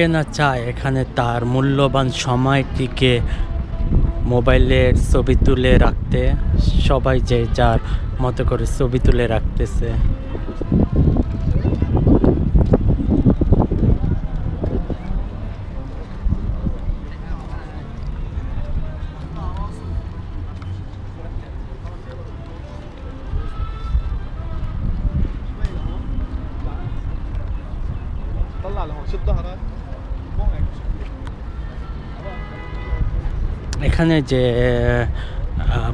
কেনা চায় এখানে তার মূল্যবান সময়টিকে মোবাইলের ছবি তুলে রাখতে? সবাই যে যার মতো করে ছবি তুলে রাখতেছে। এখানে যে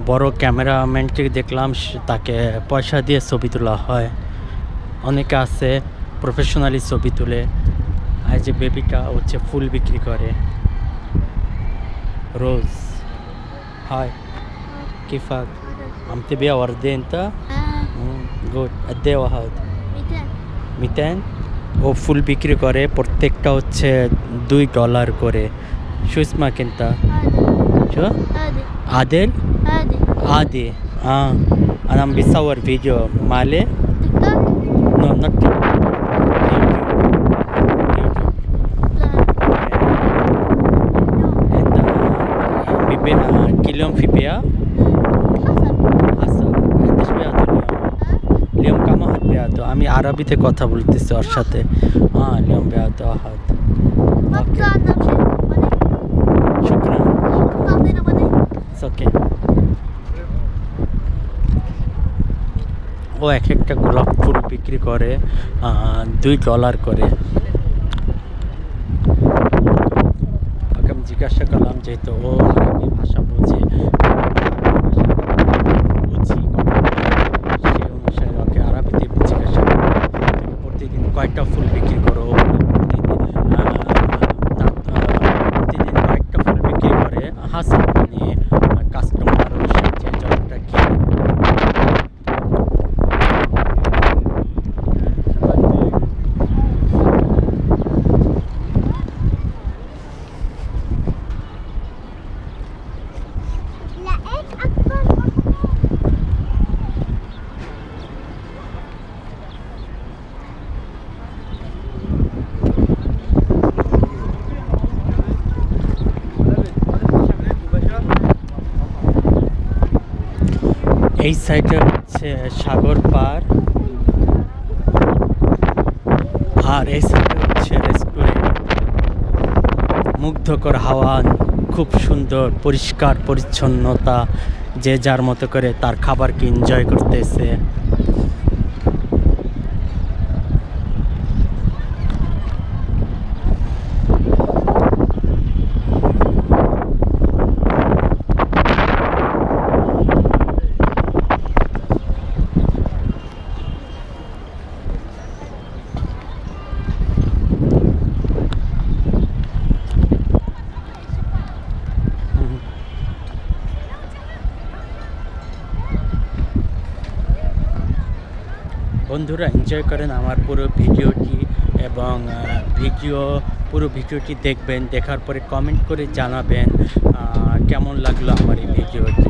বড় ক্যামেরাম্যানটি দেখলাম তাকে পয়সা দিয়ে ছবি তোলা হয়। অনেকে আছে প্রফেশনালি ছবি তুলে। আর যে বেবিটা হচ্ছে ফুল বিক্রি করে। রোজ। হাই। কিফাক আমতে বিয়া ওর দেন তা? হ্যাঁ। গুড। দে ওয়াহাদ মিতেন ও ফুল বিক্রি করে প্রত্যেকটা হচ্ছে দুই ডলার করে। সুষমা কিনতা شو هادي عادل هادي عادي اه انا عم بصور فيديو مالي تيك توك نو نوت لا بيبيع كل يوم في بيع حسب حسب قديش بيعطوا اليوم ها اليوم كم واحد بيعطوا আমি আরবিতে কথা বলতেছি ওর সাথে اه اليوم بيعطوا واحد ما ওকে ও এক একটা গোলাপ ফুল বিক্রি করে দুই ডলার করে। ওকে আমি জিজ্ঞাসা করলাম যেহেতু ও আরবি ভাষা বলছে হাসান মানে কাস্টমার অনুসারে যে যতটা কিনে لقيت أكبر এই সাইডে হচ্ছে সাগর পার। আর এই সাইডে হচ্ছে রেস্টুরেন্ট মুগ্ধকর হাওয়া, খুব সুন্দর, পরিষ্কার, পরিচ্ছন্নতা, যে যার মতো করে তার খাবারকে এনজয় করতেছে। বন্ধুরা এনজয় করেন আমার পুরো ভিডিওটি এবং ভিডিও, পুরো ভিডিওটি দেখবেন, দেখার পরে কমেন্ট করে জানাবেন কেমন লাগল আমার এই ভিডিওটি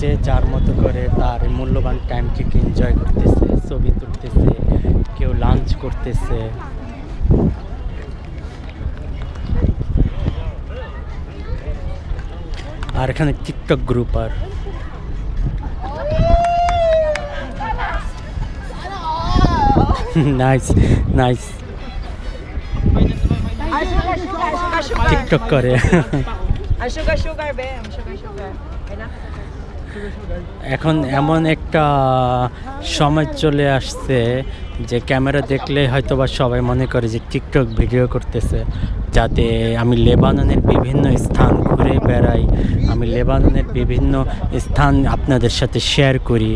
যে যার মতো করে তার মূল্যবান টাইমটিকে এনজয় করতেছে ছবি তুলতেছে কেউ লাঞ্চ করতেছে আর এখানে টিকটক গ্রুপ আর নাইস নাইস টিকটক করে sugar sugar sugar এখন এমন একটা সময় চলে আসছে যে ক্যামেরা দেখলে হয়তো বা সবাই মনে করে যে টিকটক ভিডিও করতেছে, যাতে আমি লেবাননের বিভিন্ন স্থান ঘুরে বেড়াই, আমি লেবাননের বিভিন্ন স্থান আপনাদের সাথে শেয়ার করি,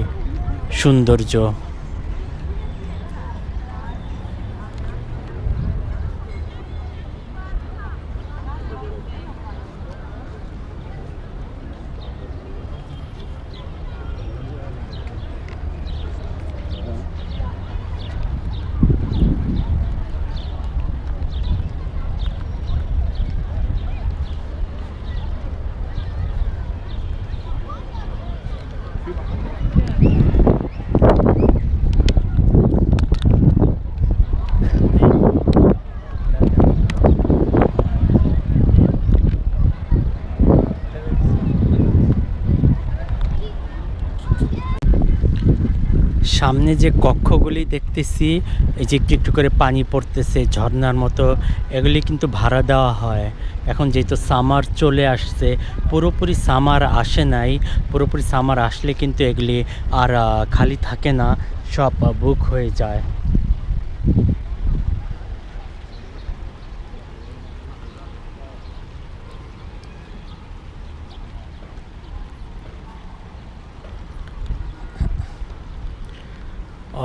সৌন্দর্য। সামনে যে কক্ষগুলি দেখতেছি, এই যে একটু একটু করে পানি পড়তেছে ঝর্নার মতো, এগুলি কিন্তু ভাড়া দেওয়া হয়। এখন যেহেতু সামার চলে আসছে, পুরোপুরি সামার আসে নাই, পুরোপুরি সামার আসলে কিন্তু এগুলি আর খালি থাকে না, সব বুক হয়ে যায়।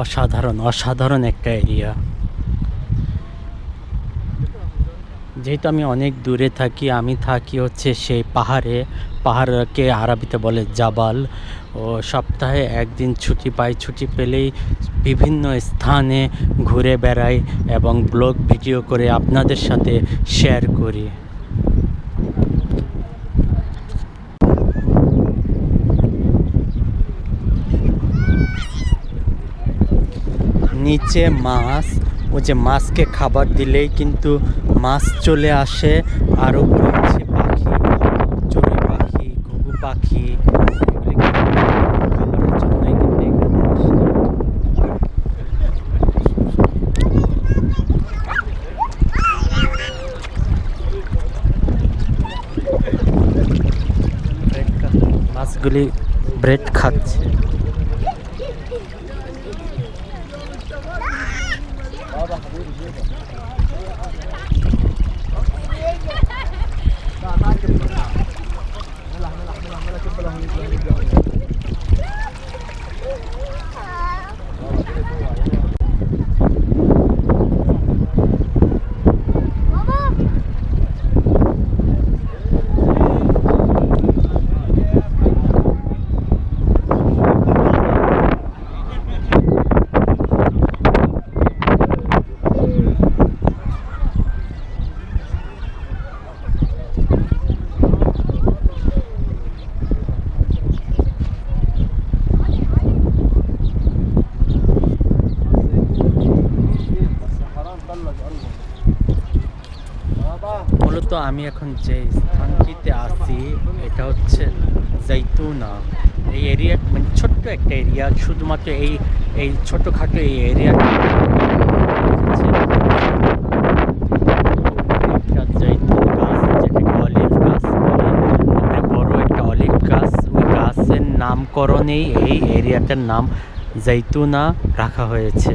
অসাধারণ অসাধারণ একটা এরিয়া। যেহেতু আমি অনেক দূরে থাকি, আমি থাকি হচ্ছে সেই পাহাড়ে। পাহাড়কে আরবিতে বলে জাবাল। ও সপ্তাহে একদিন ছুটি পাই। ছুটি পেলেই বিভিন্ন স্থানে ঘুরে বেড়াই এবং ব্লগ ভিডিও করে আপনাদের সাথে শেয়ার করি। নিচে মাছ ও যে মাছকে খাবার দিলেই কিন্তু মাছ চলে আসে। আর উপরে হচ্ছে পাখি, চড়ুই পাখি, ঘুঘু পাখি আসে। ব্রেড খা- মাছগুলি ব্রেড খাচ্ছে মূলত আমি এখন যে স্থানটিতে আছি, এটা হচ্ছে জৈতুনা। এই এরিয়া মানে ছোট্ট একটা এরিয়া, শুধুমাত্র এই এই ছোটোখাটো এই এরিয়াটা নামকরণেই এই এরিয়াটার নাম জৈতুনা রাখা হয়েছে।